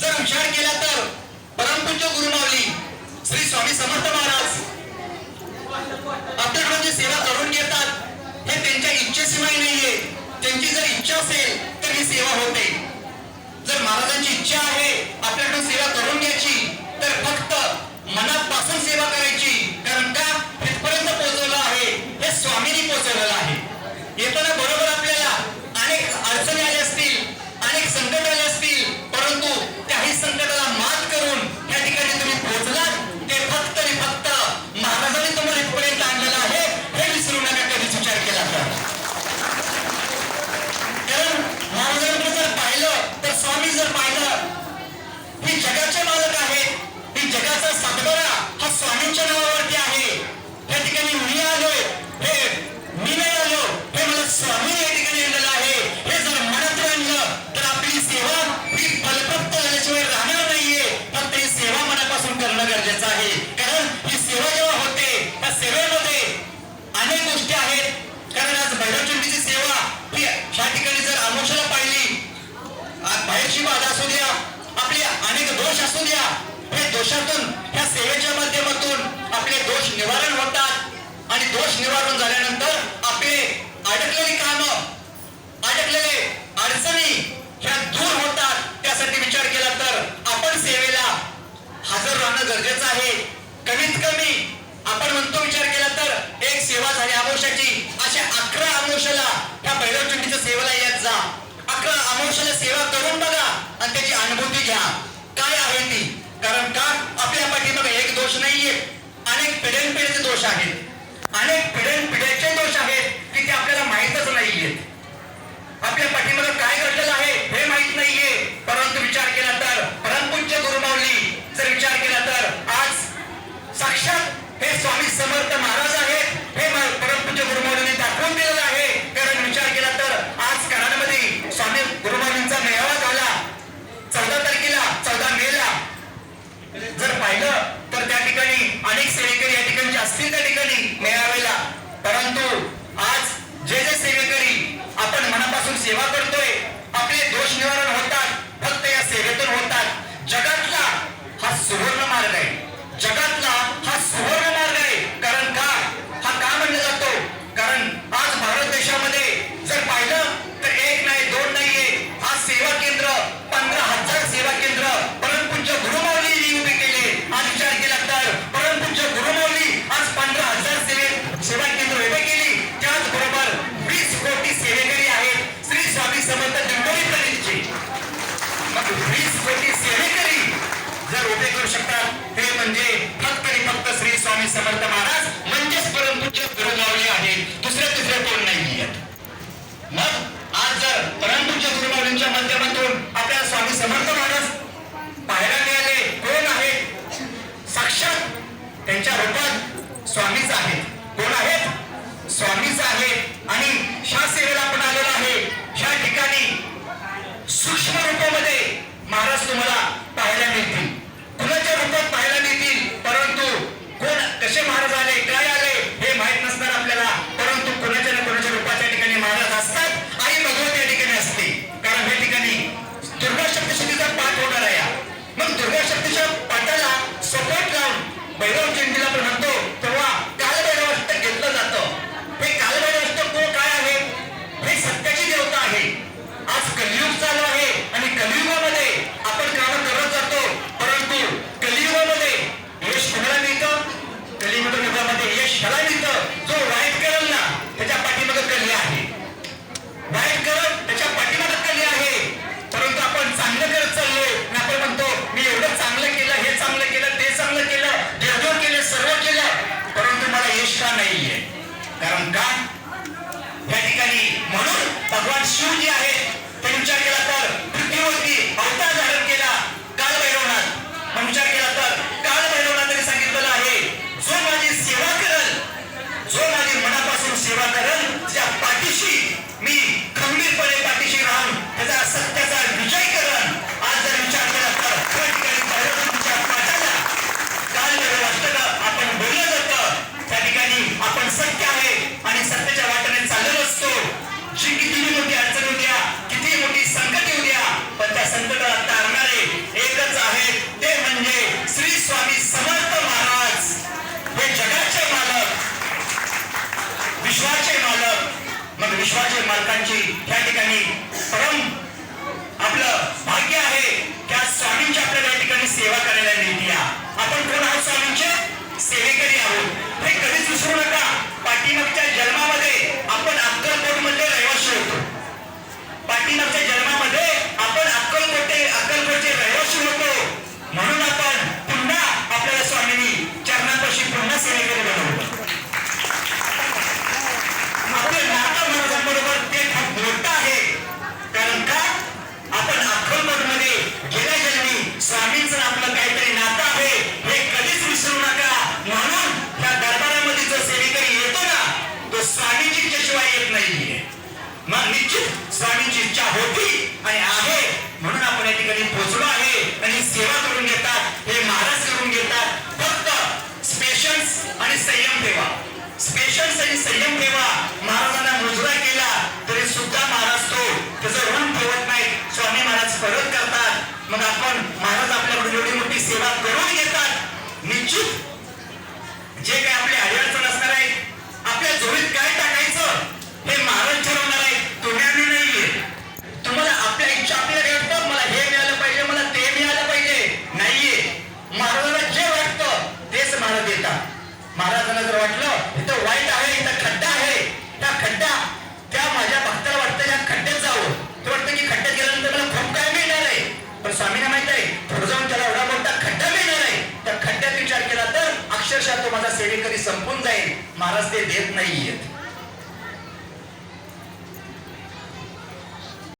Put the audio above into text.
जर विचार केला तर परमपूज्य गुरुमावली श्री स्वामी समर्थ महाराज. आपल्याकडून जी सेवा करून घेतात. हे त्यांच्या इच्छेशिवाय नाहीये. त्यांची जर इच्छा असेल तर ही सेवा होते. जर महाराजांची इच्छा आहे आपल्याकडून सेवा करून घ्यायची तर फक्त मनापासून सेवा दोष असू द्या. हे दोषातून ह्या सेवेच्या माध्यमातून आपले दोष निवारण होतात. आणि दोष निवारण झाल्यानंतर आपले अडकलेली काम अडकलेले अडचणी ह्या दूर होतात. त्यासाठी विचार केला तर आपण सेवेला हजर राहणं गरजेचं आहे. कमीत कमी आपण म्हणतो विचार केला तर एक सेवा झाली आमोशाची. अशा अकरा आमोशाला ह्या भैरवचंडीच्या सेवेला येत जा. अकरा आमोशाला सेवा करून बघा आणि त्याची अनुभूती घ्या. आहे ती कारण का? आपल्या पाठीमागे एक दोष नाहीये. अनेक पिढ्यानपिढीचे दोष आहेत. अनेक पिढ्यानपिढ्याचे दोष आहेत की ते आपल्याला माहीतच नाहीयेत. आपल्या सेवा करतोय आपले दोष निवारण करू शकतात. ते म्हणजे फक्त आणि फक्त श्री स्वामी समर्थ महाराज म्हणजेच परमपूज्य गुरुमावली आहेत. दुसरे तिसरे कोण नाही मग आज जर परमपूज्य गुरुमावलींच्या माध्यमातून आपल्या स्वामी समर्थ महाराज पाहायला मिळाले कोण आहेत? साक्षात त्यांच्या रूपात स्वामीच आहेत. कोण आहेत? स्वामीच आहेत. आणि ह्या सेवेला आपण आलेलो आहे. ह्या ठिकाणी सूक्ष्म रूपामध्ये महाराज तुम्हाला कारण का? त्या ठिकाणी म्हणून भगवान शिव जे आहेत स्पेशल सरी संयम ठेवा. महाराजांना मुजरा केला तरी सुद्धा महाराज तो त्याचं ऋण ठेवत नाही. स्वामी महाराज परत करतात. मग आपण महाराज आपल्याकडून एवढी मोठी सेवा करून घेतात. निश्चित स्वामींना माहीत आहे जाऊन त्याला एवढा म्हणता खड्डा मिळणार आहे. त्या खड्ड्यात विचार केला तर अक्षरशः तो माझा सेवे कधी संपून जाईल. महाराज ते देत नाहीयेत.